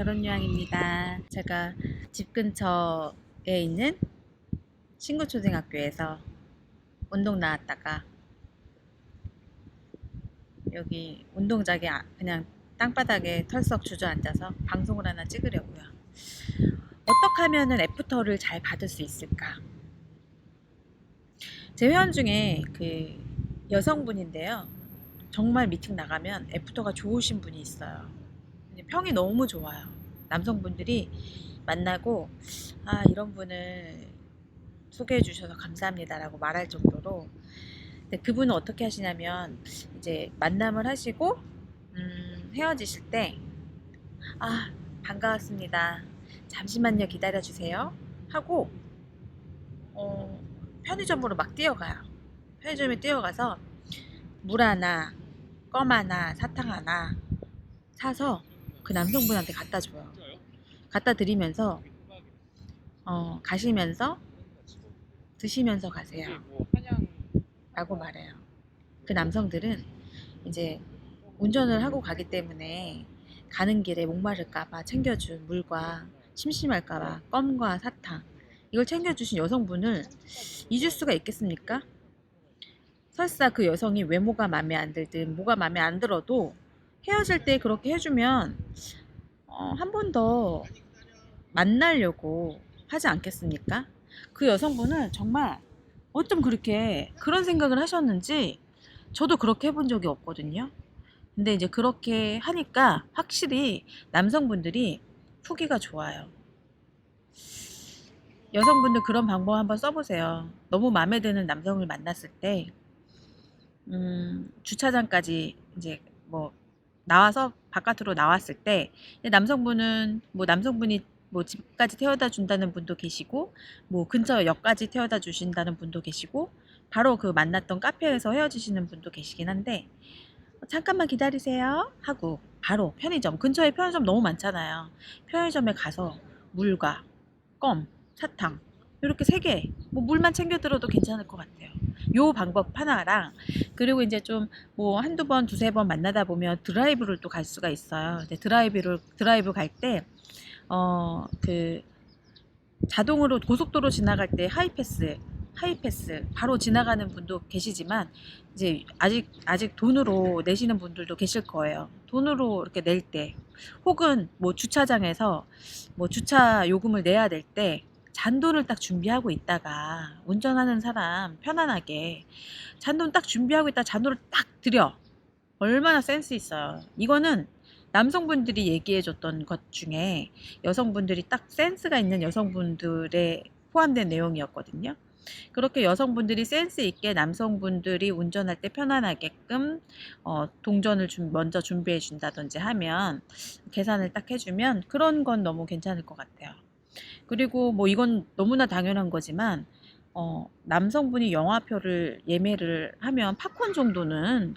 결혼유항입니다. 제가 집 근처에 있는 친구 초등학교에서 운동 나왔다가 여기 운동장에 아- 그냥 땅바닥에 털썩 주저앉아서 방송을 하나 찍으려고요. 어떻게 하면은 애프터를 잘 받을 수 있을까? 제 회원 중에 그 여성분인데요. 정말 미팅 나가면 애프터가 좋으신 분이 있어요. 평이 너무 좋아요. 남성분들이 만나고 아 이런 분을 소개해 주셔서 감사합니다라고 말할 정도로 근데 그분은 어떻게 하시냐면 이제 만남을 하시고 음, 헤어지실 때 아 반가웠습니다. 잠시만요 기다려 주세요 하고 어, 편의점으로 막 뛰어가요. 편의점에 뛰어가서 물 하나, 껌 하나, 사탕 하나 사서 그 남성분한테 갖다 줘요. 갖다 드리면서 어, 가시면서 드시면서 가세요. 라고 말해요. 그 남성들은 이제 운전을 하고 가기 때문에 가는 길에 목마를까봐 챙겨준 물과 심심할까봐 껌과 사탕 이걸 챙겨주신 여성분을 잊을 수가 있겠습니까? 설사 그 여성이 외모가 마음에 안 들든 뭐가 마음에 안 들어도 헤어질 때 그렇게 해주면 어, 한 번 더 만나려고 하지 않겠습니까? 그 여성분은 정말 어쩜 그렇게 그런 생각을 하셨는지 저도 그렇게 해본 적이 없거든요. 근데 이제 그렇게 하니까 확실히 남성분들이 후기가 좋아요. 여성분들 그런 방법 한번 써보세요. 너무 마음에 드는 남성을 만났을 때, 음, 주차장까지 이제 뭐 나와서 바깥으로 나왔을 때 남성분은 뭐 남성분이 뭐 집까지 태워다 준다는 분도 계시고 뭐 근처 역까지 태워다 주신다는 분도 계시고 바로 그 만났던 카페에서 헤어지시는 분도 계시긴 한데 잠깐만 기다리세요 하고 바로 편의점 근처에 편의점 너무 많잖아요. 편의점에 가서 물과 껌 사탕 이렇게 세 개 뭐 물만 챙겨 들어도 괜찮을 것 같아요 요 방법 하나랑 그리고 이제 좀 뭐 한두 번 두세 번 만나다 보면 드라이브를 또 갈 수가 있어요 드라이브를 드라이브 갈 때 어, 그 자동으로 고속도로 지나갈 때 하이패스, 하이패스 바로 지나가는 분도 계시지만 이제 아직 아직 돈으로 내시는 분들도 계실 거예요. 돈으로 이렇게 낼 때, 혹은 뭐 주차장에서 뭐 주차 요금을 내야 될 때 잔돈을 딱 준비하고 있다가 운전하는 사람 편안하게 잔돈 딱 준비하고 있다 가 잔돈을 딱 드려 얼마나 센스 있어요. 이거는 남성분들이 얘기해 줬던 것 중에 여성분들이 딱 센스가 있는 여성분들의 포함된 내용이었거든요. 그렇게 여성분들이 센스 있게 남성분들이 운전할 때 편안하게끔 어, 동전을 좀 먼저 준비해 준다든지 하면 계산을 딱 해주면 그런 건 너무 괜찮을 것 같아요. 그리고 뭐 이건 너무나 당연한 거지만 어, 남성분이 영화표를 예매를 하면 팝콘 정도는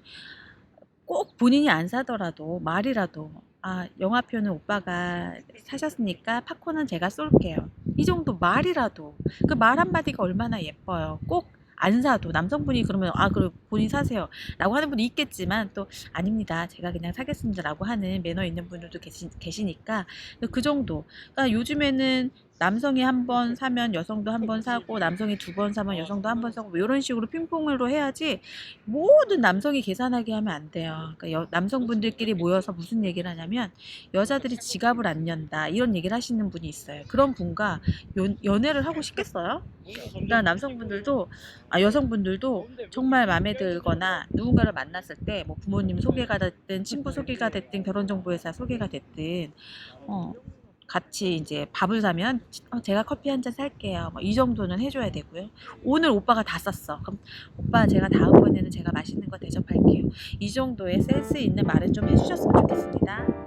꼭 본인이 안 사더라도 말이라도 아 영화표는 오빠가 사셨으니까 팝콘은 제가 쏠게요. 이 정도 말이라도 그 말 한마디가 얼마나 예뻐요. 꼭 안 사도 남성분이 그러면 아 그럼 본인 사세요. 라고 하는 분이 있겠지만 또 아닙니다. 제가 그냥 사겠습니다. 라고 하는 매너 있는 분들도 계시, 계시니까 그 정도. 그러니까 요즘에는 남성이 한 번 사면 여성도 한 번 사고 남성이 두 번 사면 여성도 한 번 사고 뭐 이런 식으로 핑퐁으로 해야지 모든 남성이 계산하게 하면 안 돼요. 그러니까 여- 남성분들끼리 모여서 무슨 얘기를 하냐면 여자들이 지갑을 안 연다 이런 얘기를 하시는 분이 있어요. 그런 분과 연, 연애를 하고 싶겠어요? 그러니까 남성분들도 아 여성분들도 정말 마음에 들거나 누군가를 만났을 때 뭐 부모님 소개가 됐든 친구 소개가 됐든 결혼 정보 회사 소개가 됐든 어 같이 이제 밥을 사면 어, 제가 커피 한 잔 살게요. 뭐 이 정도는 해줘야 되고요. 오늘 오빠가 다 쌌어. 그럼 오빠 제가 다음번에는 제가 맛있는 거 대접할게요. 이 정도의 센스 있는 말은 좀 해주셨으면 좋겠습니다.